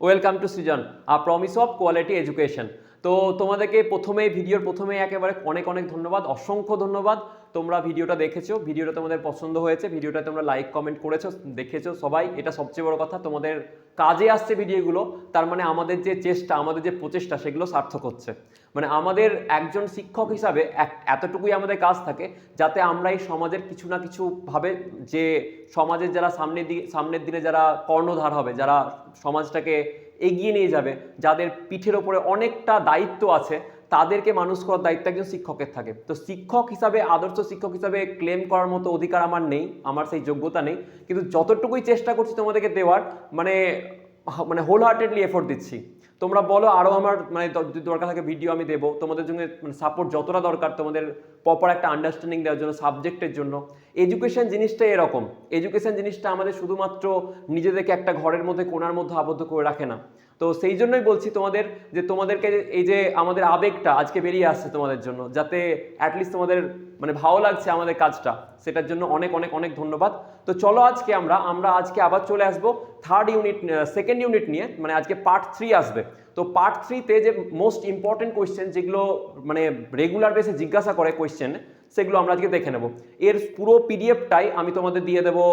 Welcome to Srijan a promise of quality education তো তোমাদেরকে প্রথমেই ভিডিওর প্রথমেই একেবারে অনেক অনেক ধন্যবাদ, অসংখ্য ধন্যবাদ। তোমরা ভিডিওটা দেখেছ, ভিডিওটা তোমাদের পছন্দ হয়েছে, ভিডিওটা তোমরা লাইক কমেন্ট করেছ, দেখেছ সবাই, এটা সবচেয়ে বড় কথা, তোমাদের কাজে আসছে ভিডিওগুলো, তার মানে আমাদের যে চেষ্টা, আমাদের যে প্রচেষ্টা, সেগুলো সার্থক হচ্ছে। মানে আমাদের একজন শিক্ষক হিসাবে এতটুকুই আমাদের কাজ থাকে, যাতে আমরা এই সমাজের কিছু না কিছু ভাবে যে সমাজের যারা সামনের দিকে, সামনের দিনে যারা কর্ণধার হবে, যারা সমাজটাকে এগিয়ে নিয়ে যাবে, যাদের পিঠের ওপরে অনেকটা দায়িত্ব আছে তাদেরকে মানুষ করার দায়িত্ব একজন শিক্ষকের থাকে। তো শিক্ষক হিসাবে, আদর্শ শিক্ষক হিসাবে ক্লেম করার মতো অধিকার আমার নেই, আমার সেই যোগ্যতা নেই। কিন্তু যতটুকুই চেষ্টা করছি তোমাদেরকে দেওয়ার মানে মানে হোল হার্টেডলি এফোর্ট দিচ্ছি। তোমরা বলো আরও আমার মানে যদি দরকার থাকে ভিডিও আমি দেবো। তোমাদের জন্য মানে সাপোর্ট যতটা দরকার, তোমাদের প্রপার একটা আন্ডারস্ট্যান্ডিং দেওয়ার জন্য সাবজেক্টের জন্য। এডুকেশন জিনিসটা এরকম। এডুকেশন জিনিসটা আমাদের শুধুমাত্র নিজেদেরকে একটা ঘরের মধ্যে, কোনার মধ্যে আবদ্ধ করে রাখে না। তো সেই জন্যই বলছি তোমাদের যে তোমাদেরকে এই যে আমাদের আবেগটা আজকে বেরিয়ে আসছে তোমাদের জন্য, যাতে অ্যাটলিস্ট তোমাদের মানে ভালো লাগছে আমাদের কাজটা, সেটার জন্য অনেক অনেক অনেক ধন্যবাদ। তো চলো আজকে আমরা আমরা আজকে আবার চলে আসব থার্ড ইউনিট সেকেন্ড ইউনিট নিয়ে মানে আজকে পার্ট থ্রি আসবে। তো পার্ট থ্রিতে যে মোস্ট ইম্পর্টেন্ট কোয়েশ্চেন যেগুলো মানে রেগুলার বেসে জিজ্ঞাসা করে কোয়েশ্চেন সেগুলো আমরা আজকে দেখে নেব। এর পুরো পিডিএফটাই আমি তোমাদের দিয়ে দেবো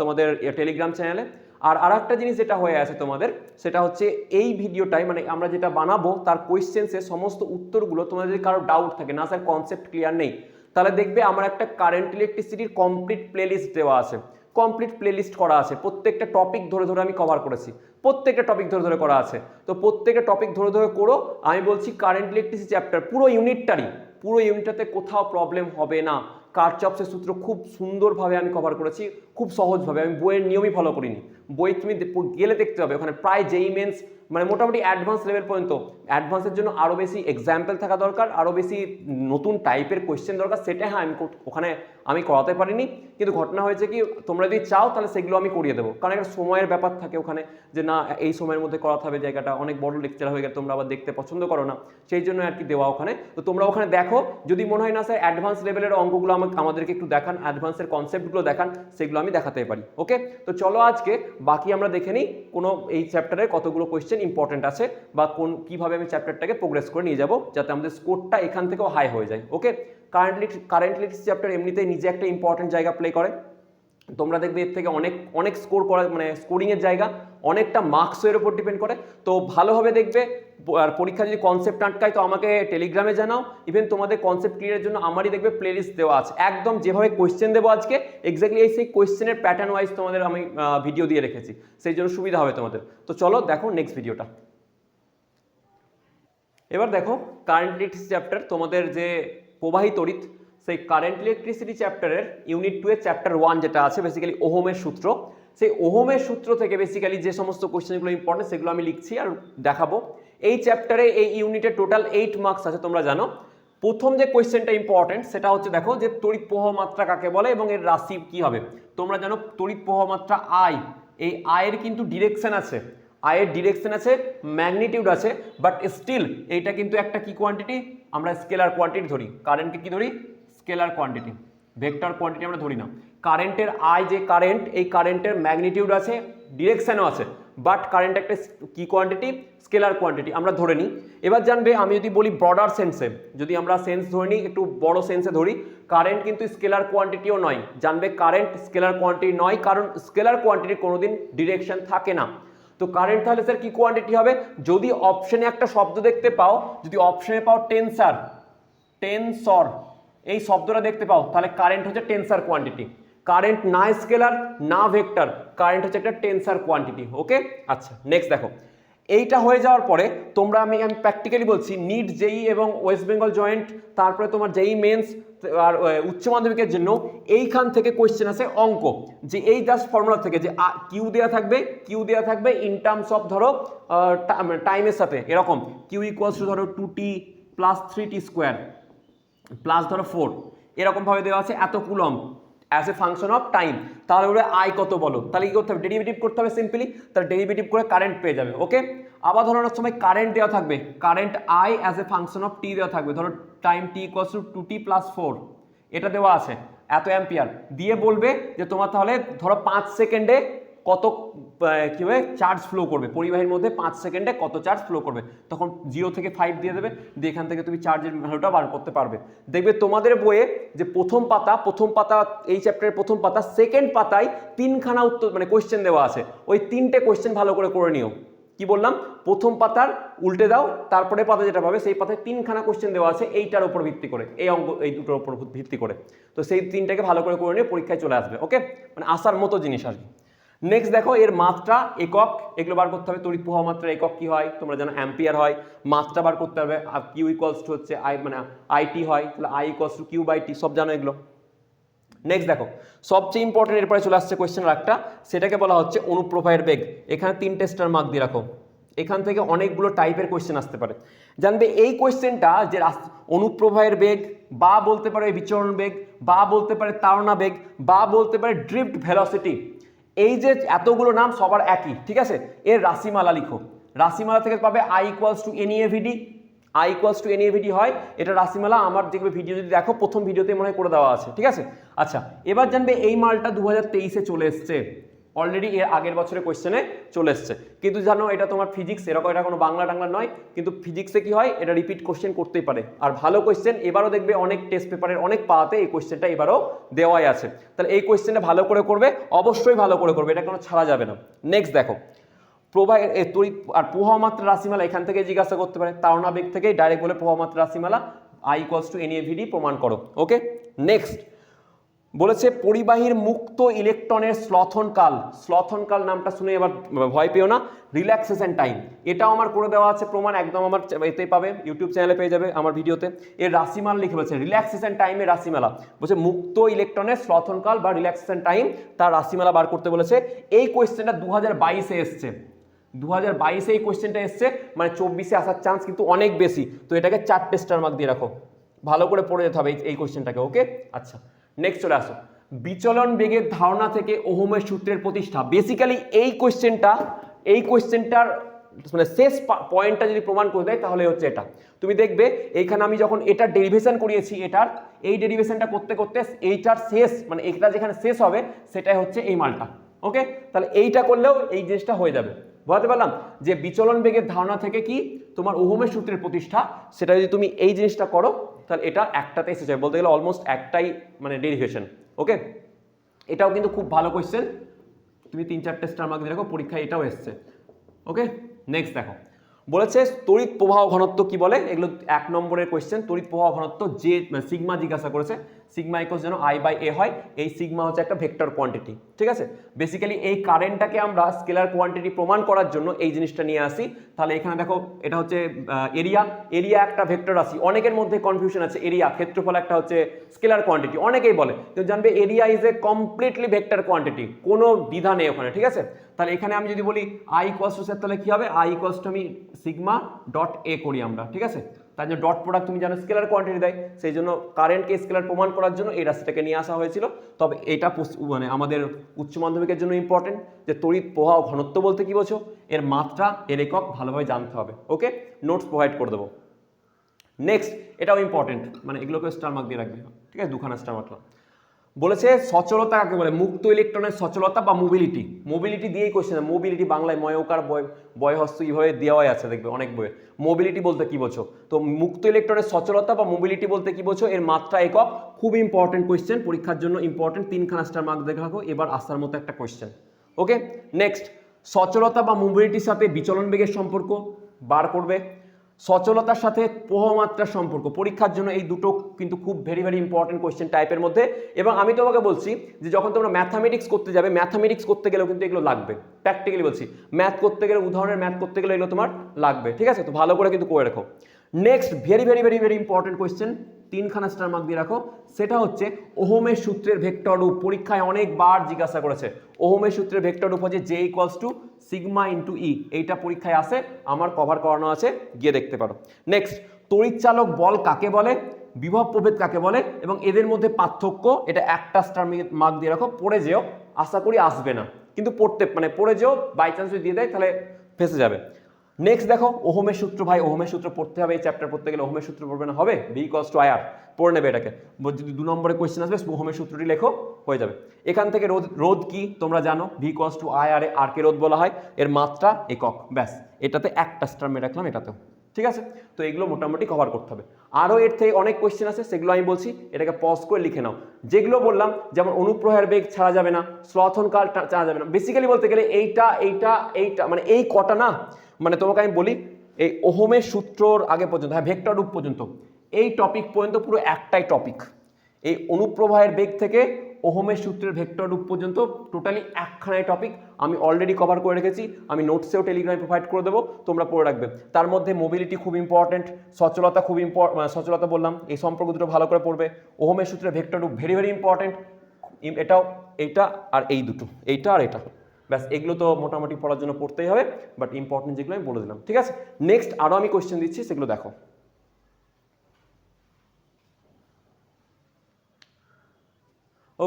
তোমাদের টেলিগ্রাম চ্যানেলে আর আরেকটা জিনিস যেটা হয়ে আছে তোমাদের, সেটা হচ্ছে এই ভিডিওটাই মানে আমরা যেটা বানাবো, তার কোয়েশ্চেন্সের সমস্ত উত্তরগুলো তোমাদের যদি কারও ডাউট থাকে, না স্যার কনসেপ্ট ক্লিয়ার নেই, তাহলে দেখবে আমার একটা কারেন্ট ইলেকট্রিসিটির কমপ্লিট প্লেলিস্ট দেওয়া আছে। কমপ্লিট প্লেলিস্ট করা আছে। প্রত্যেকটা টপিক ধরে ধরে আমি কভার করেছি। প্রত্যেকটা টপিক ধরে ধরে করা আছে। তো প্রত্যেকটা টপিক ধরে ধরে করো, আমি বলছি কারেন্ট ইলেকট্রিসিটি চ্যাপ্টার পুরো ইউনিটটারই পুরো ইউনিটটাতে কোথাও প্রবলেম হবে না। কারচপসের সূত্র খুব সুন্দরভাবে আমি কভার করেছি, খুব সহজভাবে, আমি বইয়ের নিয়মই ফলো করিনি। বই তুমি গেলে দেখতে হবে ওখানে প্রায় যেই মেন্স মানে মোটামুটি অ্যাডভান্স লেভেল পর্যন্ত। অ্যাডভান্সের জন্য আরও বেশি এক্সাম্পল থাকা দরকার আরও বেশি নতুন টাইপের কোয়েশ্চেন দরকার। সেটা হ্যাঁ আমি ওখানে আমি করাতে পারিনি। কিন্তু ঘটনা হয়েছে কি, তোমরা যদি চাও তাহলে সেগুলো আমি করিয়ে দেবো। কারণ একটা সময়ের ব্যাপার থাকে ওখানে যে না, এই সময়ের মধ্যে করাতে হবে জায়গাটা। অনেক বড় লেকচার হয়ে গেলে তোমরা আবার দেখতে পছন্দ করো না। সেই জন্য আর কি দেওয়া ওখানে। তো তোমরা ওখানে দেখো, যদি মনে হয় না স্যার অ্যাডভান্স লেভেলের অঙ্কগুলো আমাকে আমাদেরকে একটু দেখান অ্যাডভান্সের কনসেপ্টগুলো দেখান, সেগুলো আমি দেখাতে পারি। ওকে তো চলো আজকে বাকি আমরা দেখে নিই কোনো এই চ্যাপ্টারে কতগুলো কোয়েশ্চেন ইম্পর্টেন্ট আছে বা কোন, কীভাবে আমি চ্যাপ্টারটাকে প্রোগ্রেস করে নিয়ে যাব যাতে আমাদের স্কোরটা এখান থেকেও হাই হয়ে যায় ওকে কারেন্টলি কারেন্টলি চ্যাপ্টার এমনিতেই নিজে একটা ইম্পর্টেন্ট জায়গা প্লে করে। তোমরা দেখবে এর থেকে অনেক অনেক স্কোর করা মানে স্কোরিংয়ের জায়গা। অনেকটা মার্কসের উপর ডিপেন্ড করে। তো ভালোভাবে দেখবে, আর পরীক্ষা যদি কনসেপ্ট আটকায়, তো আমাকে টেলিগ্রামে জানাও। ইভেন তোমাদের কনসেপ্ট ক্লিয়ারের জন্য আমারই দেখবে প্লেলিস্ট দেওয়া আছে। একদম যেভাবে কোয়েশ্চেন দেবো আজকে এক্স্যাক্টলি এই সেই কোয়েশ্চেনের প্যাটার্ন ওয়াইজ তোমাদের আমি ভিডিও দিয়ে রেখেছি। সেই জন্য সুবিধা হবে তোমাদের। তো চলো দেখো নেক্সট ভিডিওটা এবার দেখো কারেন্ট ইলেকট্রিসিটি চ্যাপ্টার তোমাদের যে প্রবাহী তড়িৎ সেই কারেন্ট ইলেকট্রিসিটি চ্যাপ্টারের ইউনিট টু এর চ্যাপ্টার ওয়ান যেটা আছে বেসিক্যালি ওহোমের সূত্র। সেই ওহোমের সূত্র থেকে বেসিক্যালি যে সমস্ত কোয়েশ্চেনগুলো ইম্পর্টেন্ট সেগুলো আমি লিখছি আর দেখাবো। এই চ্যাপ্টারে এই ইউনিটে টোটাল এইট মার্কস আছে, তোমরা জানো। প্রথম যে কোয়েশ্চেনটা ইম্পর্টেন্ট সেটা হচ্ছে দেখো যে তড়িৎ প্রবাহ মাত্রা কাকে বলে এবং এর রাশি কি হবে। তোমরা জানো তড়িৎ প্রবাহ মাত্রা আই এই আয়ের কিন্তু ডিরেকশন আছে। আয়ের ডিরেকশন আছে ম্যাগনিটিউড আছে বাট স্টিল এইটা কিন্তু একটা কি কোয়ান্টিটি আমরা স্কেলার কোয়ান্টিটি ধরি। কারেন্টকে কি ধরি? স্কেলার কোয়ান্টিটি ভেক্টর কোয়ান্টিটি আমরা ধরি না। কারেন্টের আই যে কারেন্ট এই কারেন্টের ম্যাগনিটিউড আছে ডিরেকশানও আছে। বাট কারেন্ট একটা কি কোয়ান্টিটি স্কেলার কোয়ান্টিটি আমরা ধরে নিই। এবার জানবে, আমি যদি বলি ব্রডার সেন্সে যদি আমরা সেন্স ধরে নিই, একটু বড় সেন্সে ধরি কারেন্ট কিন্তু স্কেলার কোয়ান্টিটিও নয়। জানবে কারেন্ট স্কেলার কোয়ান্টিটি নয়, কারণ স্কেলার কোয়ান্টিটির কোনোদিন ডিরেকশন থাকে না। তো কারেন্ট তাহলে স্যার কি কোয়ান্টিটি হবে? যদি অপশনে একটা শব্দ দেখতে পাও, যদি অপশনে পাও টেনসার টেনসর এই শব্দটা দেখতে পাও। তাহলে কারেন্ট হচ্ছে টেনসার কোয়ান্টিটি কারেন্ট না স্কেলার না ভেক্টর কারেন্ট হচ্ছে একটা টেনসার কোয়ান্টিটি ওকে আচ্ছা নেক্সট দেখো। এইটা হয়ে যাওয়ার পরে তোমরা আমি আমি প্র্যাকটিক্যালি বলছি নিট জেই এবং ওয়েস্ট বেঙ্গল জয়েন্ট তারপরে তোমার জেই মেন্স আর উচ্চ মাধ্যমিকের জন্য এইখান থেকে কোয়েশ্চেন আছে অঙ্ক। যে এই জাস্ট ফর্মুলা থেকে যে কিউ দেওয়া থাকবে কিউ দেওয়া থাকবে ইন টার্মস অফ ধরো টাইমের সাথে, এরকম। কিউ ইকুয়ালস টু ধরো two T plus three T square plus ধরো ফোর এরকমভাবে দেওয়া আছে, এত coulomb as a function of time তাহলে ওরা আই কত বলো? তাহলে কী করতে হবে? ডেরিভেটিভ করতে হবে সিম্পলি তাহলে ডেরিভেটিভ করে কারেন্ট পেয়ে যাবে ওকে আবার ধরো অনেক সময় কারেন্ট দেওয়া থাকবে। Current I as a function of T দেওয়া থাকবে। ধরো time T equals to two T plus four এটা দেওয়া আছে, এত অ্যাম্পিয়ার দিয়ে বলবে যে তোমার তাহলে ধরো পাঁচ সেকেন্ডে কত আহ, কি হবে চার্জ ফ্লো করবে? পরিবাহীর মধ্যে পাঁচ সেকেন্ডে কত চার্জ ফ্লো করবে? তখন জিরো থেকে ফাইভ দিয়ে দেবে দিয়ে এখান থেকে তুমি চার্জের ভ্যালুটা বার করতে পারবে। দেখবে তোমাদের বইয়ে যে প্রথম পাতা প্রথম পাতা এই চ্যাপ্টারের প্রথম পাতা সেকেন্ড পাতায় তিনখানা উত্তর মানে কোয়েশ্চেন দেওয়া আছে। ওই তিনটে কোয়েশ্চেন ভালো করে করে নিও। কি বললাম? প্রথম পাতার উল্টে দাও তারপরে পাতা যেটা পাবে সেই পাতায় তিনখানা কোশ্চেন দেওয়া আছে এইটার উপর ভিত্তি করে এই অঙ্ক এই দুটোর উপর ভিত্তি করে। তো সেই তিনটাকে ভালো করে করে নিয়ে পরীক্ষায় চলে আসবে ওকে মানে আসার মতো জিনিস আর কি। নেক্সট দেখো, এর মাত্রা একক। এগুলো বার করতে হবে, তড়িৎ প্রবাহ মাত্রা একক কি হয়? তোমরা জানো অ্যাম্পিয়ার হয়। মাত্রা বার করতে হবে, আর কিউ ইকলস টু হচ্ছে আই মানে আইটি হয়। তাহলে I equals to Q by T সব জানো এগুলো? নেক্সট দেখো, সবচেয়ে ইম্পর্টেন্ট এরপরে চলে আসছে কোয়েশ্চেন একটা। সেটাকে বলা হচ্ছে অনুপ্রবাহের বেগ। এখানে তিনটে স্টার মার্ক দিয়ে রাখো। এখান থেকে অনেকগুলো টাইপের কোয়েশ্চেন আসতে পারে। জানবে, এই কোয়েশ্চেনটা যে অনুপ্রবাহের বেগ, বা বলতে পারে বিচরণ বেগ, বা বলতে পারে তাড়না বেগ, বা বলতে পারে ড্রিফট ভেলোসিটি এই যে এতগুলো নাম সবার একই, ঠিক আছে? এর রাশিমালা লিখো। রাশিমালা থেকে পাবে I equals to N E A V D I equals to N E A V D হয়। এটা রাশিমালা, আমার দেখবে ভিডিও যদি দেখো, প্রথম ভিডিওতে মনে হয় করে দেওয়া আছে, ঠিক আছে? আচ্ছা এবার জানবে এই মালটা দু হাজার তেইশে চলে এসছে। অলরেডি এর আগের বছরের কোয়েশ্চেনে চলে এসছে। কিন্তু জানো, এটা তোমার ফিজিক্স এরকম এটা কোনো বাংলা টাংলা নয়, কিন্তু ফিজিক্সে কি হয়, এটা রিপিট কোশ্চেন করতেই পারে। আর ভালো কোয়েশ্চেন এবারও দেখবে অনেক টেস্ট পেপারের অনেক পাতে এই কোয়েশ্চেনটা এবারও দেওয়াই আছে। তাহলে এই কোয়েশ্চেনটা ভালো করে করবে, অবশ্যই ভালো করে করবে, এটা কোনো ছাড়া যাবে না। নেক্সট দেখো প্রবাহ তড়িৎ আর প্রবাহ মাত্রা রাশিমালা এখান থেকে জিজ্ঞাসা করতে পারে। তাওনা বেগ থেকে ডাইরেক্ট বলে প্রবাহ মাত্রা রাশিমালা আই ইকুয়ালস টু এনএভিডি প্রমাণ করো ওকে নেক্সট বলেছে, পরিবাহীর মুক্ত ইলেকট্রনের স্লথন কাল স্লথন কাল নামটা শুনে এবার ভয় পেও না। Relaxation time. এটাও আমার করে দেওয়া আছে প্রমাণ, একদম আমার এতে পাবে, ইউটিউব চ্যানেলে পেয়ে যাবে আমার ভিডিওতে। এর রাশিমালা লিখে বলছে, রিল্যাক্সেশন টাইমের রাশিমালা। বলছে, মুক্ত ইলেকট্রনের স্লথন কাল বা রিল্যাক্সেশন টাইম তার রাশিমালা বার করতে বলেছে। এই কোয়েশ্চেনটা দু হাজার বাইশে এসছে। দু হাজার বাইশে এই কোয়েশ্চেনটা এসছে মানে চব্বিশে আসার চান্স কিন্তু অনেক বেশি। তো এটাকে চারটে স্টার মার্ক দিয়ে রাখো। ভালো করে পড়ে যেতে হবে এই কোয়েশ্চেনটাকে, ওকে? আচ্ছা। নেক্সট চলে আসো। বিচলন বেগের ধারণা থেকে ওহমের সূত্রের প্রতিষ্ঠা। বেসিক্যালি এই কোয়েশ্চেনটা এই কোয়েশ্চেনটার মানে শেষ পয়েন্টটা যদি প্রমাণ করে দেয়, তাহলে হচ্ছে এটা। তুমি দেখবে এইখানে আমি যখন এটার ডেরিভেশন করিয়েছি এটার, এই ডেরিভেশনটা করতে করতে এইটার শেষ মানে এটা যেখানে শেষ হবে, সেটাই হচ্ছে এই মালটা। ওকে তাহলে এইটা করলেও এই জিনিসটা হয়ে যাবে। বুঝতে পারলাম? যে বিচলন বেগের ধারণা থেকে কি? তোমার ওহমের সূত্রের প্রতিষ্ঠা। সেটা যদি তুমি এই জিনিসটা করো তাহলে এটা একটাতে এসে যাবে বলতে গেলে অলমোস্ট একটাই মানে ডেরিভেশন ওকে এটাও কিন্তু খুব ভালো কোয়েশ্চেন তুমি তিন চারটে স্টার মার্ক দিয়ে পরীক্ষায় এটাও এসছে ওকে নেক্সট দেখো। বলেছে তড়িৎ প্রবাহ ঘনত্ব কি বলে? এগুলো এক নম্বরের কোয়েশ্চেন তড়িৎ প্রবাহ ঘনত্ব যে সিগমা জিজ্ঞাসা করেছে সিগমা ইকোস যেন আই বাই এ হয়, এই সিগমা হচ্ছে একটা ভেক্টর কোয়ান্টিটি ঠিক আছে? বেসিক্যালি এই কারেন্টটাকে আমরা স্কেলার কোয়ান্টিটি প্রমাণ করার জন্য এই জিনিসটা নিয়ে আসি। তাহলে এখানে দেখো, এটা হচ্ছে এরিয়া এরিয়া একটা ভেক্টর রাশি অনেকের মধ্যে কনফিউশন আছে এরিয়া ক্ষেত্রফল একটা হচ্ছে স্কেলার কোয়ান্টিটি অনেকেই বলে। কিন্তু জানবে area is a completely vector quantity কোনো দ্বিধা নেই ওখানে, ঠিক আছে? তাহলে এখানে আমি যদি বলি আই কস্ট তাহলে কি হবে? আই কস্ট আমি সিগমা ডট এ করি আমরা, ঠিক আছে? তার জন্য ডট প্রোডাক্ট তুমি জানো স্কেলার কোয়ান্টিটি দেয়, সেই জন্য কারেন্টকে স্কেলার প্রমাণ করার জন্য এই রাশিটাকে নিয়ে আসা হয়েছিল। তবে এটা মানে আমাদের উচ্চ মাধ্যমিকের জন্য ইম্পর্টেন্ট যে তড়িৎ প্রবাহ ঘনত্ব বলতে কি বোঝো? এর মাত্রা, এর একক ভালোভাবে জানতে হবে ওকে নোটস প্রোভাইড করে দেবো। নেক্সট এটাও ইম্পর্টেন্ট মানে এগুলোকে স্টার মার্ক দিয়ে রাখবে। ঠিক আছে? দুখানা স্টার মার্ক বলেছে সচলতা কাকে বলে? মুক্ত ইলেকট্রনের সচলতা বা মোবিলিটি মোবিলিটি দিয়েই কোশ্চেন মোবিলিটি বাংলায় ময়কার বয় বয়হস্ত এইভাবে দেওয়াই আছে, দেখবে অনেক বইয়ে। মোবিলিটি বলতে কি বোঝো? তো মুক্ত ইলেকট্রনের সচলতা বা মোবিলিটি বলতে কি বোঝো? এর মাত্রা একক। খুব ইম্পর্টেন্ট কোয়েশ্চেন পরীক্ষার জন্য ইম্পর্টেন্ট তিনখানা স্টার মার্ক দেখে রাখো এবার আসার মতো একটা কোয়েশ্চেন ওকে নেক্সট সচলতা বা মোবিলিটির সাথে বিচলন বেগের সম্পর্ক বার করবে। সচলতার সাথে প্রহমাত্রার সম্পর্ক। পরীক্ষার জন্য এই দুটো কিন্তু খুব ভেরি ভেরি ইম্পর্টেন্ট কোয়েশ্চেন টাইপের মধ্যে। এবং আমি তোমাকে বলছি যে যখন তোমরা ম্যাথামেটিক্স করতে যাবে ম্যাথামেটিক্স করতে গেলেও কিন্তু এগুলো লাগবে। প্র্যাকটিক্যালি বলছি। ম্যাথ করতে গেলে, উদাহরণের ম্যাথ করতে গেলে এগুলো তোমার লাগবে। ঠিক আছে? তো ভালো করে কিন্তু করে রাখো। Next very very very very important question তিনখানা স্টার মার্ক দিয়ে রাখো। সেটা হচ্ছে ওহমের সূত্রের ভেক্টর রূপ। পরীক্ষায় অনেকবার জিজ্ঞাসা করেছে। ওহমের সূত্রের ভেক্টর রূপ হচ্ছে J equals to sigma into E এইটা পরীক্ষায় আসে, আমার কভার করানো আছে, গিয়ে দেখতে পারো। নেক্সট তড়িৎচালক বল কাকে বলে? বিভব প্রভেদ কাকে বলে? এবং এদের মধ্যে পার্থক্য, এটা একটা স্টার মার্ক দিয়ে রাখো, পড়ে যেও, আশা করি আসবে না। কিন্তু পড়তে মানে পড়ে যেও বাই চান্স দিয়ে দেয়, তাহলে ফেসে যাবে। নেক্সট দেখো, ওহমের সূত্র, ভাই, ওহমের সূত্র পড়তে হবে, এই চ্যাপ্টার পড়তে গেলে ওহমের সূত্র পড়বে না, হবে? বি কস টু আয়ার পড়ে নেবে এটাকে। যদি দু নম্বরে কোয়েশ্চেন আসবে ওহমের সূত্রটি লেখো, হয়ে যাবে। এখান থেকে রোদ রোদ কি? তোমরা জানো ভি কস টু আই আর কে রোদ বলা হয়, এর মাত্রা একক, ব্যাস। এটাতে একটা স্টার রাখলাম, এটাতেও। ঠিক আছে? তো এগুলো মোটামুটি কভার করতে হবে। আরও এর থেকে অনেক কোয়েশ্চেন আছে, সেগুলো আমি বলছি, এটাকে পজ করে লিখে নাও। যেগুলো বললাম, যেমন অনুপ্রহের বেগ ছাড়া যাবে না স্লথন কাল ছাড়া যাবে না। বেসিক্যালি বলতে গেলে এইটা এইটা এইটা মানে এই কটা না মানে তোমাকে আমি বলি, এই ওহমের সূত্রর আগে পর্যন্ত হ্যাঁ ভেক্টর রূপ পর্যন্ত, এই টপিক পর্যন্ত পুরো একটাই টপিক এই অনুপ্রবাহের বেগ থেকে ওহমের সূত্রের ভেক্টর রূপ পর্যন্ত টোটালি একখানায় টপিক আমি অলরেডি কভার করে রেখেছি, আমি নোটসেও টেলিগ্রামে প্রোভাইড করে দেবো, তোমরা পড়ে রাখবে। তার মধ্যে মোবিলিটি খুব ইম্পর্টেন্ট সচলতা খুব ইম্পর্টেন্ট সচলতা বললাম, এই সম্পর্ক দুটো ভালো করে পড়বে। ওহমের সূত্রের ভেক্টর রূপ ভেরি ভেরি ইম্পর্টেন্ট এটাও, এইটা আর এই দুটো, এইটা আর এটা। ব্যাস, এগুলো তো মোটামুটি পড়ার জন্য পড়তেই হবে বাট ইম্পর্টেন্ট যেগুলো আমি বলে দিলাম, ঠিক আছে? নেক্সট আরও আমি কোয়েশ্চেন দিচ্ছি, সেগুলো দেখো।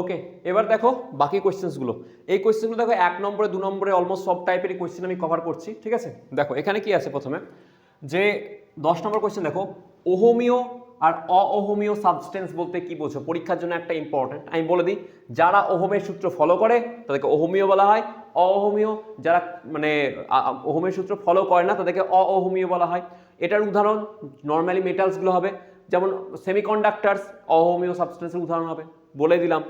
ওকে এবার দেখো বাকি কোয়েশ্চেন্সগুলো এই কোয়েশ্চেনগুলো দেখো এক নম্বরে, দু নম্বরে অলমোস্ট সব টাইপেরই কোয়েশ্চেন আমি কভার করছি, ঠিক আছে? দেখো, এখানে কি আছে প্রথমে? যে দশ নম্বর কোয়েশ্চেন দেখো ওহোমিও আর অহোমিও সাবস্টেন্স বলতে কি বোঝো? পরীক্ষার জন্য একটা ইম্পর্টেন্ট আমি বলে দিই, যারা ওহোমের সূত্র ফলো করে, তাদেরকে ওহোমিও বলা হয় অহোমিও যারা মানে আ- সূত্র ফলো করে না তাদেরকে অহোমিও বলা হয়। এটার উদাহরণ নর্মালি মেটালসগুলো হবে। যেমন সেমিকন্ডাক্টার্স অহোমিও সাবস্টেন্সের উদাহরণ হবে। বলে দিলাম।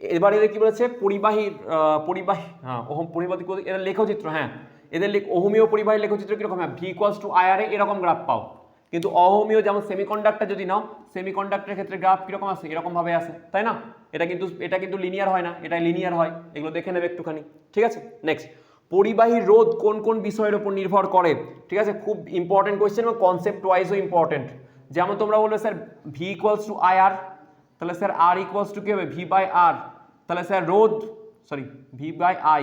এবার এদের কি বলেছে? পরিবাহীর আহ, পরিবাহী হ্যাঁ ওহম পরিবাহী এদের লেখচিত্র হ্যাঁ। এদের লেখ ওহমীয় পরিবাহী লেখচিত্র কীরকম? হ্যাঁ ভি ইকুয়ালস টু আয়ারে এরকম গ্রাফ পাও। কিন্তু অহমীয় যেমন সেমিকন্ডাক্টর যদি নাও সেমিকন্ডাক্টরের ক্ষেত্রে গ্রাফ কীরকম আসে এরকমভাবে আসে তাই না? এটা কিন্তু এটা কিন্তু লিনিয়ার হয় না এটা লিনিয়ার হয়। এগুলো দেখে নেবে একটুখানি, ঠিক আছে? নেক্সট পরিবাহী রোধ কোন কোন বিষয়ের উপর নির্ভর করে? ঠিক আছে? খুব ইম্পর্টেন্ট কোয়েশ্চেন এবং কনসেপ্ট ওয়াইজও ইম্পর্টেন্ট যেমন তোমরা বলবে, sir V equals to I R sir R equals to কি হবে? ভি বাই আর তাহলে স্যার, রোধ সরি ভি বাই আই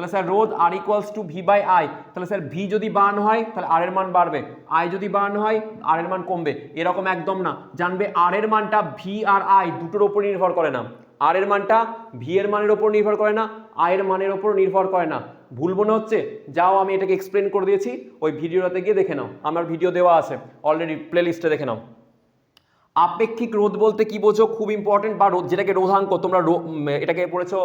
তাহলে স্যার রোধ R equals to V by I তাহলে স্যার ভি যদি বার্ন হয়, তাহলে আর এর মান বাড়বে। আই যদি বার্ন হয় আর এর মান কমবে। এরকম একদম না। জানবে আর এর মানটা ভি আর আই দুটোর ওপর নির্ভর করে না। আর এর মানটা ভি এর মানের ওপর নির্ভর করে না আই এর মানের ওপর নির্ভর করে না। ভুল মনে হচ্ছে? যাও, আমি এটাকে এক্সপ্লেন করে দিয়েছি। ওই ভিডিওটাতে গিয়ে দেখে নাও। আমার ভিডিও দেওয়া আছে। অলরেডি প্লেলিস্টে দেখে নাও। আপেক্ষিক রোধ বলতে কি বোঝো? খুব ইম্পর্টেন্ট বা রোধ, যেটাকে রোধাঙ্ক, তোমরা এটাকে পড়েছো,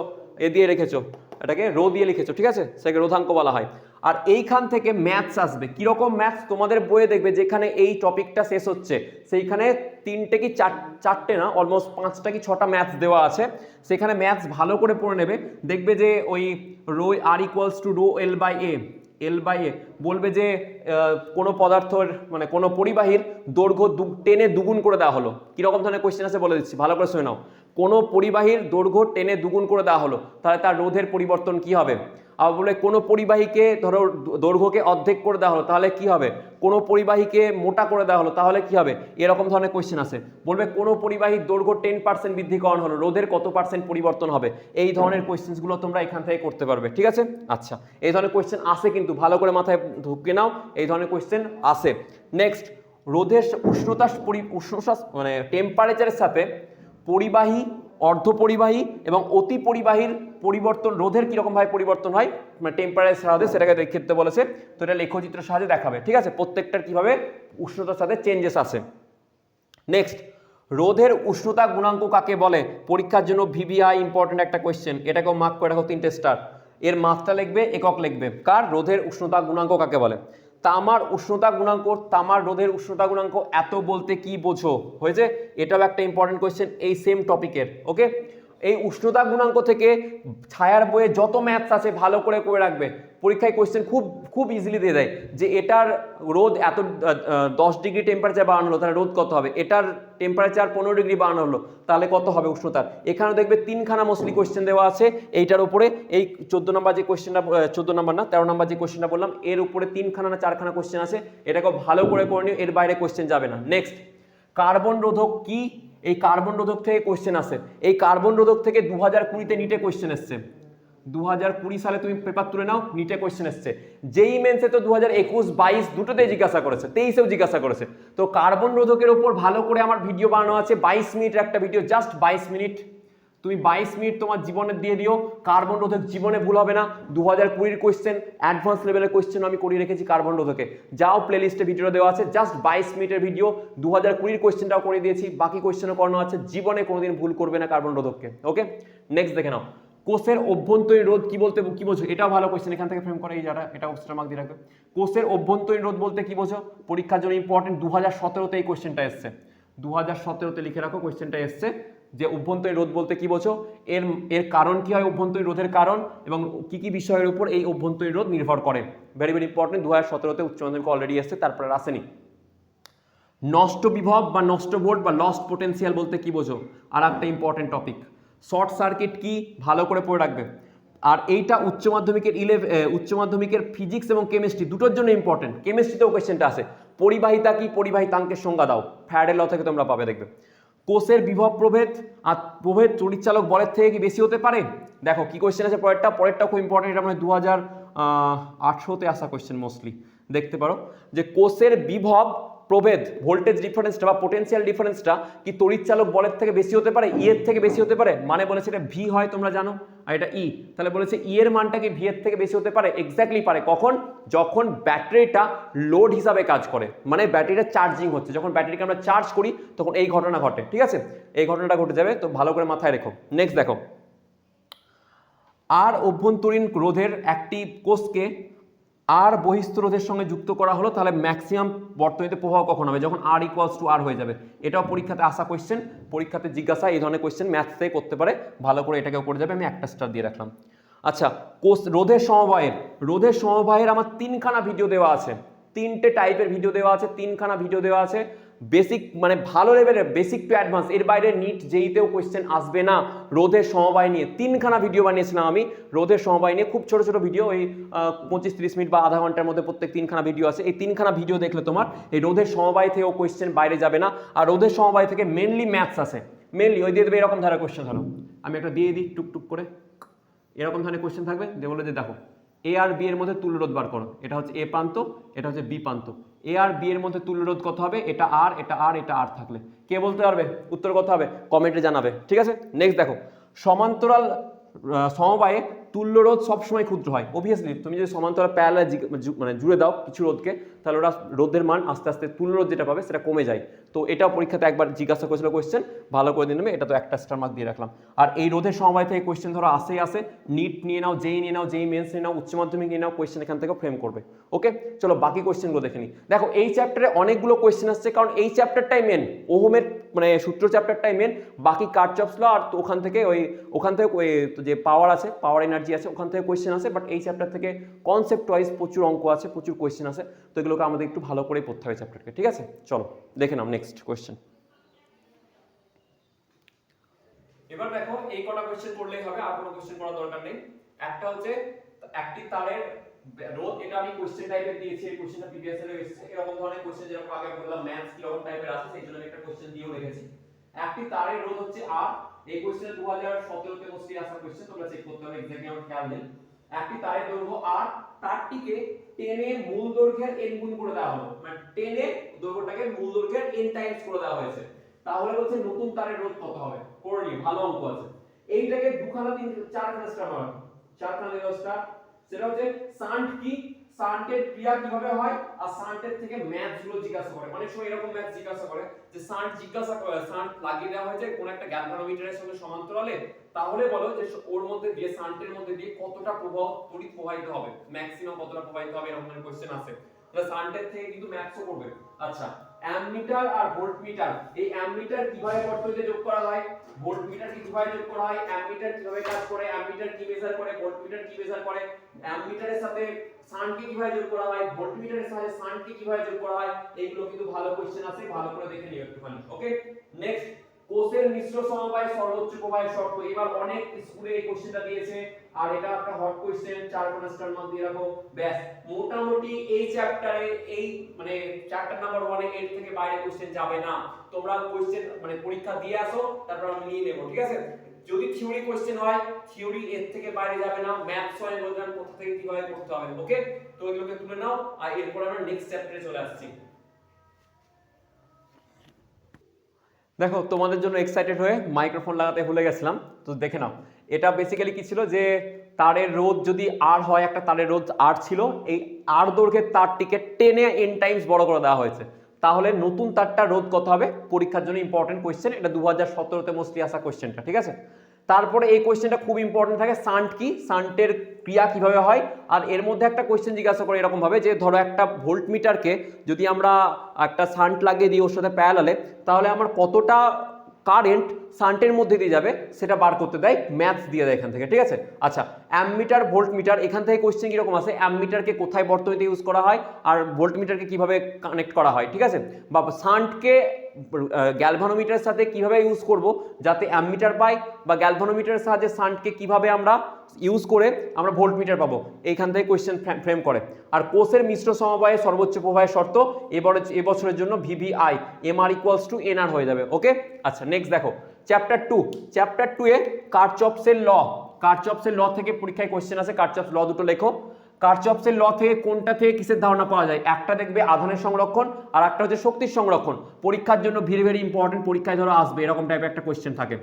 এ দিয়ে রেখেছো। এটাকে রো দিয়ে লিখেছো, ঠিক আছে? সেটাকে রোধাঙ্ক বলা হয়। আর এইখান থেকে ম্যাথস আসবে। কীরকম ম্যাথস তোমাদের বইয়ে দেখবে যেখানে এই টপিকটা শেষ হচ্ছে, সেইখানে তিনটে কি চার, চারটে না অলমোস্ট পাঁচটা কি ছটা ম্যাথস দেওয়া আছে। সেখানে ম্যাথস ভালো করে পড়ে নেবে। দেখবে যে ওই rho R equals to rho L by A L by A বলবে যে কোনো পদার্থের মানে কোনো পরিবাহীর দৈর্ঘ্য দু, টেনে দুগুণ করে দেওয়া হলো। কীরকম ধরনের কোয়েশ্চেন আছে বলে দিচ্ছি, ভালো করে শুনে নাও। কোনো পরিবাহীর দৈর্ঘ্য টেনে দুগুণ করে দেওয়া হলো, তাহলে তার রোধের পরিবর্তন কি হবে? আবার বলে কোনো পরিবাহীকে ধরো দৈর্ঘ্যকে অর্ধেক করে দেওয়া হলো, তাহলে কি হবে? কোনো পরিবাহীকে মোটা করে দেওয়া হলো, তাহলে কি হবে? এরকম ধরনের কোয়েশ্চেন আছে। বলবে কোনো পরিবাহীর দৈর্ঘ্য টেন পার্সেন্ট বৃদ্ধিকরণ হলো, রোধের কত পার্সেন্ট পরিবর্তন হবে? এই ধরনের কোয়েশ্চেনগুলো তোমরা এখান থেকে করতে পারবে, ঠিক আছে? আচ্ছা এই ধরনের কোয়েশ্চেন আসে কিন্তু, ভালো করে মাথায় ঢুকে নাও, এই ধরনের কোয়েশ্চেন আসে নেক্সট রোধের উষ্ণতা উষ্ণতা মানে টেম্পারেচারের সাথে পরিবাহী অর্ধ পরিবাহী এবং অতি পরিবাহীর পরিবর্তন রোধের কীরকমভাবে পরিবর্তন হয়? মানে টেম্পারেচার সাহায্যে সেটাকে দেখতে বলেছে। তো এটা লেখচিত্রের সাহায্যে দেখাবে। ঠিক আছে? প্রত্যেকটার কীভাবে উষ্ণতার সাথে চেঞ্জেস আসে। নেক্সট রোধের উষ্ণতা গুণাঙ্ক কাকে বলে? পরীক্ষার জন্য ভিভিআই ইম্পর্টেন্ট একটা কোয়েশ্চেন এটাকেও মার্ক করে রাখো তিনটে স্টার এর মাত্রা লিখবে, একক লিখবে। কার? রোধের উষ্ণতা গুণাঙ্ক কাকে বলে? তামার উষ্ণতা গুণাঙ্ক, তামার রোধের উষ্ণতা গুণাঙ্ক এত বলতে কি বোঝো? হয়েছে? এটাও একটা ইম্পর্টেন্ট কোয়েশ্চেন এই সেম টপিকের ওকে এই উষ্ণতা গুণাঙ্ক থেকে ছায়ার বইয়ে যত ম্যাথস আছে ভালো করে করে রাখবে পরীক্ষায় কোয়েশ্চেন খুব খুব ইজিলি দিয়ে দেয় যে এটার রোদ এত দশ ডিগ্রি টেম্পারেচার বাড়ানো হলো, তাহলে রোদ কত হবে? এটার টেম্পারেচার পনেরো ডিগ্রি বাড়ানো হলো, তাহলে কত হবে উষ্ণতার? এখানে দেখবে তিনখানা মোস্টলি কোয়েশ্চেন দেওয়া আছে, এইটার উপরে, এই চোদ্দ নম্বর যে কোয়েশ্চেনটা চোদ্দ নম্বর না, তেরো নম্বর যে কোয়েশ্চেনটা বললাম, এর উপরে তিনখানা না চারখানা কোয়েশ্চেন আছে এটাকে ভালো করে করে নিও, এর বাইরে কোয়েশ্চেন যাবে না। নেক্সট কার্বন রোধক কি? এই কার্বন রোধক থেকে কোয়েশ্চেন আসে। এই কার্বন রোধক থেকে দু হাজার কুড়িতে নিটে কোয়েশ্চেন এসছে। দু কুড়ি সালে তুমি পেপার তুলে নাও নিটে কোয়েশ্চেন এসছে। যেই মেন্সে তো দু হাজার একুশ, বাইশ দুটোতেই জিজ্ঞাসা করেছে, তেইশেও জিজ্ঞাসা করেছে। তো কার্বন রোধকের ওপর ভালো করে আমার ভিডিও বানানো আছে, বাইশ মিনিটের একটা ভিডিও জাস্ট বাইশ মিনিট। তুমি বাইশ মিনিট তোমার জীবনে দিয়ে দিও কার্বন রোধক জীবনে ভুল হবে না। দু হাজার কুড়ির কোয়েশ্চেন অ্যাডভান্স লেভেলের কোয়েশ্চেন আমি করিয়ে রেখেছি কার্বন রোধকে। যাও প্লেলিস্টে ভিডিও দেওয়া আছে জাস্ট বাইশ মিনিটের ভিডিও দু হাজার কুড়ির কোয়েশ্চেনটাও করে দিয়েছি, বাকি কোয়েশ্চেনও করানো আছে। জীবনে কোনোদিন ভুল করবে না কার্বন রোধককে ওকে নেক্সট দেখে নাও। কোষের অভ্যন্তরীণ রোধ কি বলতে কি বোঝো? এটাও ভালো কোয়েশ্চেন এখান থেকে ফ্রেম করে এই যারা এটা এক্সট্রা মার্ক দিয়ে রাখবে। কোষের অভ্যন্তরীণ রোধ বলতে কি বোঝো? পরীক্ষার জন্য ইম্পর্টেন্ট দু হাজার সতেরোতে এই কোয়েশ্চেনটা এসছে। দু হাজার সতেরোতে লিখে রাখো কোয়েশ্চেনটা এসছে যে অভ্যন্তরীণ রোধ বলতে কি বোঝো? এর এর কারণ কি হয় অভ্যন্তরীণ রোধের কারণ এবং কি কি বিষয়ের উপর এই অভ্যন্তরীণ রোধ নির্ভর করে? ভেরি ভেরি ইম্পর্টেন্ট দু হাজার সতেরোতে উচ্চ মাধ্যমিক অলরেডি এসছে, তারপরে আসেনি নষ্ট বিভব বা নষ্ট ভোল্ট বা লস্ট পোটেনশিয়াল বলতে কি বোঝো? আর একটা ইম্পর্টেন্ট টপিক শর্ট সার্কিট কি ভালো করে পড়ে রাখবে। আর এইটা উচ্চ মাধ্যমিকের ইলেভ উচ্চ মাধ্যমিকের ফিজিক্স এবং কেমিস্ট্রি দুটোর জন্য ইম্পর্টেন্ট কেমিস্ট্রিতেও কোয়েশ্চেনটা আছে। পরিবাহিতা কি? পরিবাহিতাঙ্কের সংজ্ঞা দাও। ফ্যারাডের ল থেকে তোমরা পাবে দেখবে। কোষের বিভব প্রভেদ আর প্রভেদ তড়িৎচালক বলের থেকে কি বেশি হতে পারে? দেখো, কি কোয়েশ্চেন আছে পরেরটা? পরেরটা খুব ইম্পর্টেন্ট এটা মানে দু হাজার আঠেরোতে আসা কোয়েশ্চেন মোস্টলি দেখতে পারো যে কোষের বিভব প্রভেদ ভোল্টেজ ডিফারেন্সটা বা পোটেনশিয়াল ডিফারেন্সটা কি তড়িৎচালক বলের থেকে বেশি হতে পারে ই এর থেকে বেশি হতে পারে? মানে বলেছে এটা ভি হয় তোমরা জানো, আর এটা ই তাহলে বলেছে ই এর মানটা কি ভি এর থেকে বেশি হতে পারে? এক্স্যাক্টলি পারে। কখন? যখন ব্যাটারিটা লোড হিসাবে কাজ করে। মানে ব্যাটারিটা চার্জিং হচ্ছে। যখন ব্যাটারিকে আমরা চার্জ করি, তখন এই ঘটনা ঘটে। ঠিক আছে? এই ঘটনাটা ঘটে যাবে, তো ভালো করে মাথায় রেখো। নেক্সট দেখো। আর অভ্যন্তরীণ রোধের একটি কোষকে আর বহিস্থ রোধের সঙ্গে যুক্ত করা হলো, তাহলে ম্যাক্সিমাম বর্তনীতে প্রভাব কখন হবে? যখন আর ইকুয়ালস টু আর হয়ে যাবে। এটাও পরীক্ষাতে আসা কোয়েশ্চেন পরীক্ষাতে জিজ্ঞাসা, এই ধরনের কোয়েশ্চেন ম্যাথ থেকে করতে পারে। ভালো করে এটাকেও করে যাবে, আমি একটা স্টার দিয়ে রাখলাম। আচ্ছা কোষ, রোধের সমবায়ের রোধের সমবায়ের আমার তিনখানা ভিডিও দেওয়া আছে। তিনটে টাইপের ভিডিও দেওয়া আছে, তিনখানা ভিডিও দেওয়া আছে। বেসিক মানে ভালো লেভেলের বেসিক টু অ্যাডভান্স এর বাইরে নিট যেইতেও কোয়েশ্চেন আসবে না। রোধের সমবায় নিয়ে তিনখানা ভিডিও বানিয়েছিলাম আমি। রোধের সমবায় নিয়ে খুব ছোট ছোট ভিডিও ওই পঁচিশ তিরিশ মিনিট বা আধা ঘণ্টার মধ্যে প্রত্যেক তিনখানা ভিডিও আছে। এই তিনখানা ভিডিও দেখলে তোমার এই রোধের সমবায় থেকেও কোয়েশ্চেন বাইরে যাবে না। আর রোধের সমবায় থেকে মেনলি ম্যাথস আসে মেনলি ওই দিয়ে দেবে এরকম ধারা কোয়েশ্চেন ধরো। আমি একটা দিয়ে দিই টুকটুক করে। এরকম ধরনের কোয়েশ্চেন থাকবে। দিয়ে বলে যে দেখো এ আর বি এর মধ্যে তুল্যরোধ বার করো। এটা হচ্ছে এ প্রান্ত, এটা হচ্ছে বি প্রান্ত। এ আর বি এর মধ্যে তুল্যরোধ কত হবে? এটা আর এটা আর এটা আর থাকলে। কে বলতে পারবে? উত্তর কত হবে? কমেন্টে জানাবে। ঠিক আছে? নেক্সট দেখো। সমান্তরাল সমবায়ে তুল্যরোধ সবসময় ক্ষুদ্র হয়। অবভিয়াসলি তুমি যদি সমান্তরাল প্যারালা মানে জুড়ে দাও কিছু রোধকে, তাহলে ওরা রোধের মান আস্তে আস্তে তুল্যরোধ যেটা পাবে, সেটা কমে যায়। তো এটাও পরীক্ষাতে একবার জিজ্ঞাসা করেছিল কোয়েশ্চেন ভালো করে দিয়ে নেবে, এটা তো একটা স্টার মার্ক দিয়ে রাখলাম। আর এই রোধের সমবায় থেকে কোয়েশ্চেন ধরো আসেই আসে নিট নিয়ে নাও, যেই নিয়ে নাও, যেই মেন্স নিয়ে নাও, উচ্চ মাধ্যমিক নিয়ে নাও কোয়েশ্চেন এখান থেকে ফ্রেম করবে। ওকে চলো বাকি কোয়েশ্চেনগুলো দেখে নিই। দেখো, এই চ্যাপ্টারে অনেকগুলো কোয়েশ্চেন আসছে, কারণ এই চ্যাপ্টারটাই মেন ওহমের মানে সূত্র চ্যাপ্টারটাই মেন বাকি কার্চপস ল আর ওখান থেকে ওই, ওখান থেকে ওই যে পাওয়ার আছে পাওয়ার এনার্জি আছে, ওখান থেকে কোয়েশ্চেন আছে বাট এই চ্যাপ্টার থেকে কনসেপ্ট ওয়াইজ প্রচুর অঙ্ক আছে, প্রচুর কোয়েশ্চেন আছে তো এগুলোকে আমাদের একটু ভালো করে পড়তে হবে চ্যাপ্টারকে ঠিক আছে? চলো, দেখে নাও নেক্সট কোয়েশ্চেন এবার দেখো, এই কটা কোয়েশ্চেন করলেই হবে, আর কোনো কোয়েশ্চেন করার দরকার নেই। একটা হচ্ছে একটি তারের রোধ এটা আমি কোয়েশ্চেন টাইপের দিয়েছি, এই কোয়েশ্চেনটা প্রিভিয়াস এর এসেছে, এরকম ধরনের কোয়েশ্চেন যেরকম আগে বললাম ম্যাথস কি রকম টাইপের আছে, সেই জন্য আমি একটা কোয়েশ্চেন দিয়েও রেখেছি। একটি তারের রোধ হচ্ছে আর এই কোয়েশ্চেন 2017 তে মোস্টলি আসা কোয়েশ্চেন তোমরা চেক করতে হবে এক্স্যাক্টলি আমার খেয়াল নেই। একটি তারের দৈর্ঘ্য আর তারটিকে টেনে মূল দৈর্ঘ্যের n গুণ করে দেওয়া হলো মানে টেনে দৈর্ঘ্যটাকে মূল দৈর্ঘ্যের n টাইমস করে দেওয়া হয়েছে। তাহলে বলছে নতুন তারের রোধ কত হবে? করে নিই ভালো অঙ্ক আছে। এইটাকে দুখানা তিন, চারখানা স্টার হবে চারখানা দেওয়া স্টার সেটা হচ্ছে সান্ট কি? সান্টের ক্রিয়া কীভাবে হয়? আর সান্টের থেকে ম্যাথসগুলো জিজ্ঞাসা করে। অনেক সময় এরকম ম্যাথ জিজ্ঞাসা করে যে সান্ট জিজ্ঞাসা করে সান্ট লাগিয়ে দেওয়া হয়েছে কোন একটা গ্যালভানোমিটারের সঙ্গে সমান্তরালে, তাহলে বলো যে ওর মধ্যে দিয়ে সান্টের মধ্যে দিয়ে কতটা প্রবাহ তড়িৎ প্রবাহিত হবে? ম্যাক্সিমাম কতটা প্রবাহিত হবে? এরকম কোশ্চেন আছে তাহলে সান্টের থেকে কিন্তু ম্যাথসও করবে। আচ্ছা অ্যামমিটার আর ভোল্টমিটার। এই অ্যামমিটার কীভাবে বর্তনীতে যোগ করা হয় ভোল্টমিটার কি কীভাবে যোগ করা হয়? অ্যামমিটার কীভাবে কাজ করে? অ্যামমিটার কি মেজার করে? ভোল্টমিটার কি মেজার করে? অ্যামমিটারের সাথে শান্টকে কীভাবে যোগ করা হয়? ভোল্টমিটারের সাথে শান্টকে কীভাবে যোগ করা হয়? এইগুলো কিন্তু ভালো কোশ্চেন আছে, ভালো করে দেখে নিও একটুখানি ওকে নেক্সট কোষের মিশ্র সমবায় সর্বোচ্চ প্রবাহের শর্ত। এবার অনেক স্কুলে এই কোশ্চেনটা দিয়েছে। আর এটা একটা হট কোশ্চেন চার স্টার মান দিয়ে রাখো। ব্যাস, মোটামুটি এই চ্যাপ্টারে এই মানে চ্যাপ্টার নাম্বার 1 এ এর থেকে বাইরে কোশ্চেন যাবে না। তোমরা কোশ্চেন মানে পরীক্ষা দিয়ে আসো, তারপর আমি নিয়ে নেব, ঠিক আছে? যদি থিওরি কোশ্চেন হয় থিওরি এর থেকে বাইরে যাবে না ম্যাথস হয় বলবেন কোথা থেকে কীভাবে করতে হবে ওকে তো এগুলোকে তুলে নাও, আর এরপর আমরা নেক্সট চ্যাপ্টারে চলে আসছি। দেখো, তোমাদের জন্য এক্সাইটেড হয়ে মাইক্রোফোন লাগাতে ভুলে গেছিলাম, তো দেখে নাও। এটা বেসিক্যালি কি ছিল যে তারের রোধ যদি আর হয়, একটা তারের রোধ আর ছিল, এই আর দৈর্ঘ্যের তারটিকে টেনে এন টাইমস বড় করে দেওয়া হয়েছে। তাহলে নতুন তারটা রোধ কত হবে? পরীক্ষার জন্য ইম্পর্টেন্ট কোয়েশ্চেন এটা দু হাজার সতেরোতে মোস্টলি আসা কোয়েশ্চেনটা ঠিক আছে? তারপরে এই কোয়েশ্চেনটা খুব ইম্পর্টেন্ট থাকে সান্ট কি? সান্টের ক্রিয়া কীভাবে হয়? আর এর মধ্যে একটা কোয়েশ্চেন জিজ্ঞাসা করে এরকমভাবে যে, ধরো একটা ভোল্ট মিটারকে যদি আমরা একটা সান্ট লাগিয়ে দিই ওর সাথে প্যালালে তাহলে আমার কতটা কারেন্ট সান্টের মধ্যে দিয়ে যাবে, সেটা বার করতে দেয়, ম্যাথস দিয়ে দেয় এখান থেকে, ঠিক আছে? আচ্ছা অ্যামমিটার ভোল্ট মিটার এখান থেকে কোশ্চেন কীরকম আছে অ্যামমিটারকে কোথায় বর্তনীতে ইউজ করা হয়? আর ভোল্ট মিটারকে কীভাবে কানেক্ট করা হয়, ঠিক আছে? বা সান্টকে গ্যালভানোমিটারের সাথে কীভাবে ইউজ করব? যাতে অ্যামমিটার পাই, বা গ্যালভানোমিটারের সাহায্যে সান্টকে কীভাবে আমরা ইউজ করে আমরা ভোল্ট মিটার পাবো। এইখান থেকে কোয়েশ্চেন ফ্রেম করে। আর কোষের মিশ্র সমবায়ে সর্বোচ্চ প্রবাহের শর্ত, এবারে, এবছরের জন্য VVI M R equals to N R হয়ে যাবে ওকে আচ্ছা নেক্সট দেখো। চ্যাপ্টার টু চ্যাপ্টার টু এ কারচপসের ল কারচপসের ল থেকে পরীক্ষায় কোয়েশ্চেন আছে কারচপস ল দুটো লেখো। কারচপসের ল থেকে কোনটা থেকে কিসের ধারণা পাওয়া যায়? একটা দেখবে আধানের সংরক্ষণ, আর একটা হচ্ছে শক্তির সংরক্ষণ। পরীক্ষার জন্য ভেরি ভেরি ইম্পর্টেন্ট পরীক্ষায় ধরো আসবে, এরকম টাইপের একটা কোয়েশ্চেন থাকে।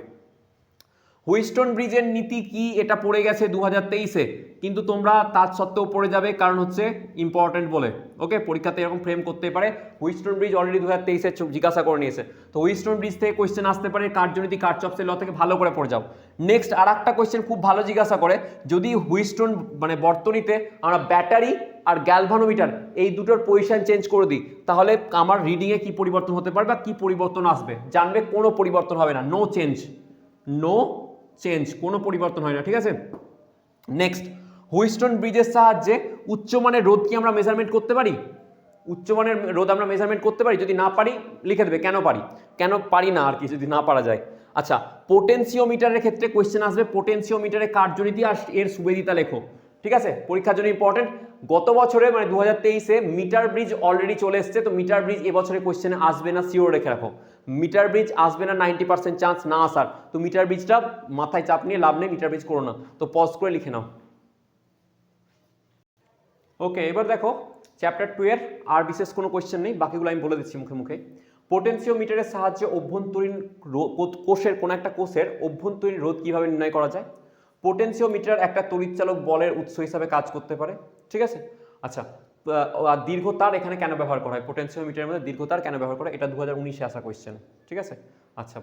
হুইস্টন ব্রিজের নীতি কি? এটা পড়ে গেছে দু হাজার তেইশে। কিন্তু তোমরা তার সত্ত্বেও পড়ে যাবে, কারণ হচ্ছে ইম্পর্টেন্ট বলে। ওকে পরীক্ষাতে এরকম ফ্রেম করতে পারে। হুইস্টন ব্রিজ অলরেডি দু হাজার তেইশে জিজ্ঞাসা করে নিয়েছে। তো হুইস্টন ব্রিজ থেকে কোয়েশ্চেন আসতে পারে কার্যনীতি কারচপসের ল থেকে ভালো করে পড়ে যাও। নেক্সট আর একটা কোয়েশ্চেন খুব ভালো জিজ্ঞাসা করে। যদি হুইস্টন মানে বর্তনীতে আমরা ব্যাটারি আর গ্যালভানোমিটার এই দুটোর পজিশন চেঞ্জ করে দিই, তাহলে আমার রিডিংয়ে কি পরিবর্তন হতে পারে বা কী পরিবর্তন আসবে? জানবে কোনো পরিবর্তন হবে না। নো চেঞ্জ নো চেঞ্জ, কোনো পরিবর্তন হয় না, ঠিক আছে? নেক্সট হুইস্টন ব্রিজের সাহায্যে উচ্চমানের রোদ কি আমরা মেজারমেন্ট করতে পারি? উচ্চমানের রোদ আমরা মেজারমেন্ট করতে পারি, যদি না পারি, লিখে দেবে, কেন পারি? কেন পারি না আর কি, যদি না পারা যায়। আচ্ছা পোটেন্সিওমিটারের ক্ষেত্রে কোয়েশ্চেন আসবে পোটেন্সিওমিটারের কার্যনীতি আর এর সুবেদিতা লেখো, ঠিক আছে? পরীক্ষার জন্য ইম্পর্টেন্ট গত বছরে মানে দু হাজার তেইশে মিটার ব্রিজ অলরেডি চলে এসছে, তো মিটার ব্রিজ এবছরে কোয়েশ্চেনে আসবে না সিওর রেখে রাখো। মিটার ব্রিজ আসবে না নাইনটি পার্সেন্ট চান্স না আসার। তো মিটার ব্রিজটা মাথায় চাপ নিয়ে লাভ নেই, মিটার ব্রিজ করো না। তো পজ করে লিখে নাও। ওকে এবার দেখো চ্যাপ্টার টু এর আর বিশেষ কোনো কোয়েশ্চেন নেই, বাকিগুলো আমি বলে দিচ্ছি মুখে মুখে। পোটেন্সিওমিটারের সাহায্যে অভ্যন্তরীণ কোষের কোনো একটা কোষের অভ্যন্তরীণ রোধ কীভাবে নির্ণয় করা যায়? পোটেন্সিওমিটার একটা তড়িৎচালক বলের উৎস হিসাবে কাজ করতে পারে। ঠিক আছে? আচ্ছা দীর্ঘতার এখানে কেন ব্যবহার করা হয়? পোটেন্সিওমিটারের মধ্যে দীর্ঘতার কেন ব্যবহার করা এটা দু হাজার উনিশে আসা কোয়েশ্চেন ঠিক আছে? আচ্ছা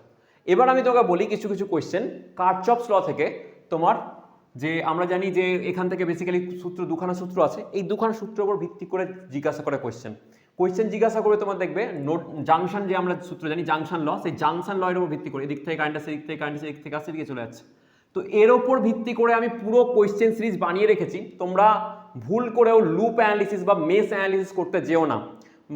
এবার আমি তোকে বলি কিছু কিছু কোয়েশ্চেন কার্চপস ল থেকে তোমার যে আমরা জানি যে এখান থেকে বেসিক্যালি সূত্র, দুখানা সূত্র আছে। এই দুখানা সূত্রের উপর ভিত্তি করে জিজ্ঞাসা করে কোয়েশ্চেন কোয়েশ্চেন জিজ্ঞাসা করে তোমার দেখবে, নোট জাংশন যে আমরা সূত্র জানি জাংশন ল সেই জাংশন লয়ের উপর ভিত্তি করে, এদিক থেকে কারেন্ট আসছে, এদিক থেকে কারেন্ট আসছে, এদিক থেকে আসছে, এদিকে চলে যাচ্ছে। তো এর ওপর ভিত্তি করে আমি পুরো কোয়েশ্চেন সিরিজ বানিয়ে রেখেছি। তোমরা ভুল করেও লুপ অ্যানালিসিস বা মেস অ্যানালিসিস করতে যেও না।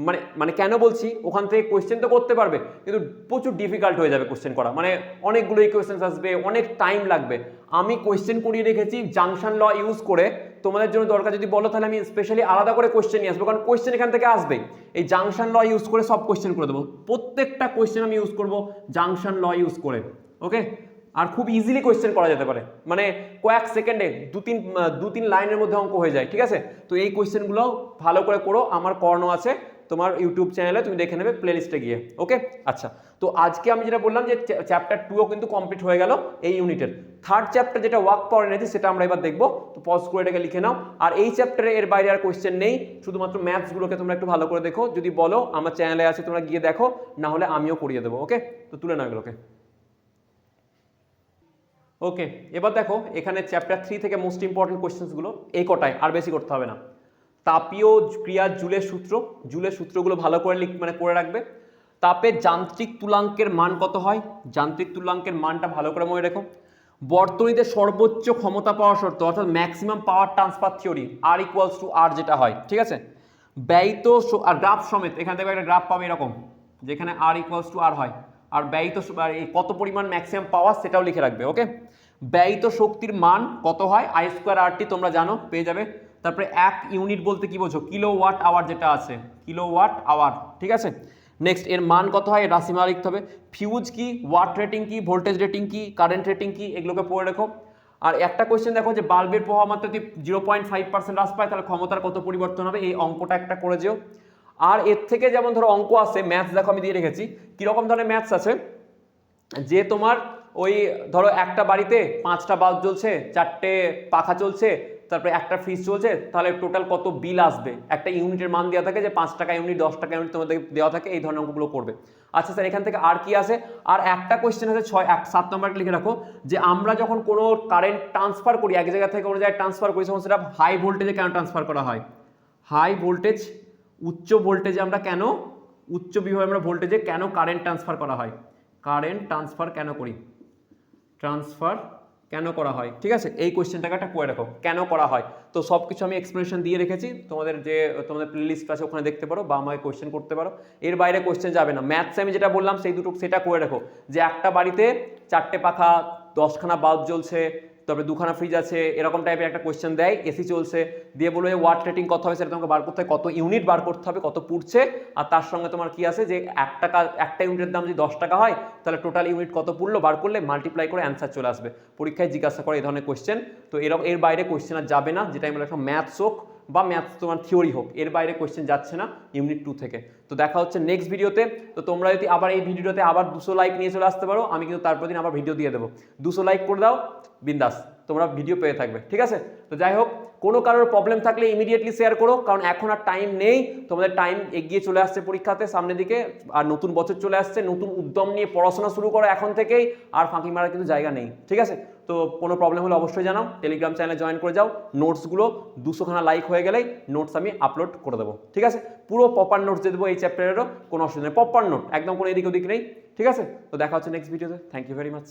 মানে মানে কেন বলছি? ওখান থেকে কোয়েশ্চেন তো করতে পারবে, কিন্তু প্রচুর ডিফিকাল্ট হয়ে যাবে কোয়েশ্চেন করা। মানে অনেকগুলোই কোয়েশ্চেন আসবে, অনেক টাইম লাগবে। আমি কোয়েশ্চেন করিয়ে রেখেছি জাংশন ল ইউজ করে। তোমাদের জন্য দরকার যদি বলো, তাহলে আমি স্পেশালি আলাদা করে কোয়েশ্চেন নিয়ে আসব, কারণ কোয়েশ্চেন এখান থেকে আসবে এই জাংশন ল ইউজ করে সব কোয়েশ্চেন করে দেবো। প্রত্যেকটা কোয়েশ্চেন আমি ইউজ করব জাংশন ল ইউজ করে। ওকে আর খুব ইজিলি কোয়েশ্চেন করা যেতে পারে। মানে কয়েক সেকেন্ডে দু তিন দু তিন লাইনের মধ্যে অঙ্ক হয়ে যায়, ঠিক আছে? তো এই কোয়েশ্চেনগুলো ভালো করে করো, আমার করানো আছে তোমার ইউটিউব চ্যানেলে তুমি দেখে নেবে প্লেলিস্টে গিয়ে ওকে আচ্ছা তো আজকে আমি যেটা বললাম যে চ্যাপ্টার টুও কিন্তু কমপ্লিট হয়ে গেল এই ইউনিটের থার্ড চ্যাপ্টার যেটা ওয়ার্ক পাওয়ার এনেছি সেটা আমরা এবার দেখব, তো পজ করে এটাকে লিখে নাও। আর এই চ্যাপ্টারে এর বাইরে আর কোয়েশ্চেন নেই, শুধুমাত্র ম্যাথসগুলোকে তোমরা একটু ভালো করে দেখো। যদি বলো, আমার চ্যানেলে আছে, তোমরা গিয়ে দেখো, না হলে আমিও করিয়ে দেবো ওকে তো তুলে নাও এগুলোকে। ওকে এবার দেখো, এখানে চ্যাপ্টার থ্রি থেকে মোস্ট ইম্পর্টেন্ট কোয়েশ্চেন্সগুলো এই কটায়, আর বেশি করতে হবে না। তাপীয় ক্রিয়া জুলের সূত্র, জুলের সূত্রগুলো ভালো করে লিখ মানে করে রাখবে। তাপের যান্ত্রিক তুলাঙ্কের মান কত হয়? যান্ত্রিক তুলাঙ্কের মানটা ভালো করে মনে রেখো। বর্তনীতে সর্বোচ্চ ক্ষমতা পাওয়া শর্ত, অর্থাৎ maximum power transfer theory R equals to R যেটা হয়, ঠিক আছে? ব্যয়িত আর গ্রাফ সমেত, এখান থেকে একটা গ্রাফ পাবে এরকম, যেখানে আর ইকুয়ালস টু আর হয়। আর ব্যয়িত কত পরিমাণ ম্যাক্সিমাম পাওয়ার সেটাও লিখে রাখবে ওকে ব্যয়িত শক্তির মান কত হয়? আই স্কোয়ার আরটি তোমরা জানো, পেয়ে যাবে। তারপরে এক ইউনিট বলতে কি বোঝো? কিলো ওয়াট আওয়ার যেটা আছে কিলো ওয়াট আওয়ার ঠিক আছে? নেক্সট এর মান কত হয়? এর রাশিমালা লিখতে হবে। ফিউজ কি? ওয়াট রেটিং কি? ভোল্টেজ রেটিং কি? কারেন্ট রেটিং কি? এগুলোকে পড়ে রেখো। আর একটা কোয়েশ্চেন দেখো যে বাল্বের প্রভাব মাত্রা যদি জিরো পয়েন্ট ফাইভ পার্সেন্ট হ্রাস পায়, তাহলে ক্ষমতার কত পরিবর্তন হবে? এই অঙ্কটা একটা করে যেও। আর এর থেকে যেমন ধরো অঙ্ক আছে ম্যাথস দেখো আমি দিয়ে রেখেছি। কীরকম ধরনের ম্যাথস আছে? যে তোমার ওই ধরো একটা বাড়িতে পাঁচটা বাল্ব জ্বলছে, চারটে পাখা চলছে, তারপরে একটা ফ্রিজ চলছে, তাহলে টোটাল কত বিল আসবে? একটা ইউনিটের মান দেওয়া থাকে যে পাঁচ টাকা ইউনিট, দশ টাকা ইউনিট তোমাদের দেওয়া থাকে, এই ধরনের অঙ্কগুলো করবে। আচ্ছা স্যার, এখান থেকে আর কি আসে আর একটা কোয়েশ্চেন আছে, ছয়, এক, সাত নম্বরটা লিখে রাখো, যে আমরা যখন কোনো কারেন্ট ট্রান্সফার করি, এক জায়গা থেকে অন্য জায়গায় ট্রান্সফার করি, তখন সেটা হাই ভোল্টেজে কেন ট্রান্সফার করা হয়? হাই ভোল্টেজ উচ্চ ভোল্টেজে আমরা কেন, উচ্চ বিভাগে আমরা ভোল্টেজে কেন কারেন্ট ট্রান্সফার করা হয়? কারেন্ট ট্রান্সফার কেন করি? ট্রান্সফার কেন করা হয়? ঠিক আছে? এই কোয়েশ্চেনটাকে একটা করে রাখো কেন করা হয়? তো সব কিছু আমি এক্সপ্লেনেশন দিয়ে রেখেছি। তোমাদের যে, তোমাদের প্লেলিস্ট আছে, ওখানে দেখতে পারো বা আমাকে কোয়েশ্চেন করতে পারো। এর বাইরে কোয়েশ্চেন যাবে না। ম্যাথসে আমি যেটা বললাম, সেই দুটো, সেটা করে রাখো যে একটা বাড়িতে চারটে পাখা, দশখানা বাল্ব জ্বলছে তারপরে দুখানা ফ্রিজ আছে, এরকম টাইপের একটা কোয়েশ্চেন দেয় এসি চলছে, দিয়ে বলবে ওয়াট রেটিং কত হবে সেটা তোমাকে বার করতে হবে, কত ইউনিট বার করতে হবে, কত পুড়ছে? আর তার সঙ্গে তোমার কি আছে যে এক টাকা একটা ইউনিটের দাম যদি দশ টাকা হয়, তাহলে টোটাল ইউনিট কত পুড়লো, বার করলে মাল্টিপ্লাই করে অ্যান্সার চলে আসবে। পরীক্ষায় জিজ্ঞাসা করে এই ধরনের কোয়েশ্চেন তো এরকম এর বাইরে কোয়েশ্চেন আর যাবে না, যেটা আমি বললাম ম্যাথস হোক বা ম্যাথস তোমার থিওরি হোক, এর বাইরে কোয়েশ্চেন যাচ্ছে না ইউনিট টু থেকে। তো দেখা হচ্ছে নেক্সট ভিডিওতে তো। তোমরা যদি আবার এই ভিডিওতে আবার দুশো লাইক নিয়ে চলে আসতে পারো, আমি কিন্তু তারপর দিন আবার ভিডিও দিয়ে দেবো। দুশো লাইক করে দাও, বিন্দাস, তোমরা ভিডিও পেয়ে থাকবে, ঠিক আছে? তো যাই হোক, কোনো কারোর প্রবলেম থাকলে ইমিডিয়েটলি শেয়ার করো, কারণ এখন আর টাইম নেই, তোমাদের টাইম এগিয়ে চলে আসছে পরীক্ষাতে, সামনের দিকে, আর নতুন বছর চলে আসছে, নতুন উদ্যম নিয়ে পড়াশোনা শুরু করো এখন থেকেই, আর ফাঁকি মারার কিন্তু জায়গা নেই, ঠিক আছে? তো কোনো প্রবলেম হলে অবশ্যই জানাও টেলিগ্রাম চ্যানেলে জয়েন করে যাও নোটসগুলো দুশোখানা লাইক হয়ে গেলেই নোটস আমি আপলোড করে দেবো, ঠিক আছে? পুরো পপার নোটস দিয়ে দেবো এই চ্যাপ্টারেরও কোনো অসুবিধা নেই পপার নোট একদম কোনো এদিক ওদিক নেই, ঠিক আছে? তো দেখা হচ্ছে নেক্সট ভিডিওতে থ্যাংক ইউ ভেরি মাচ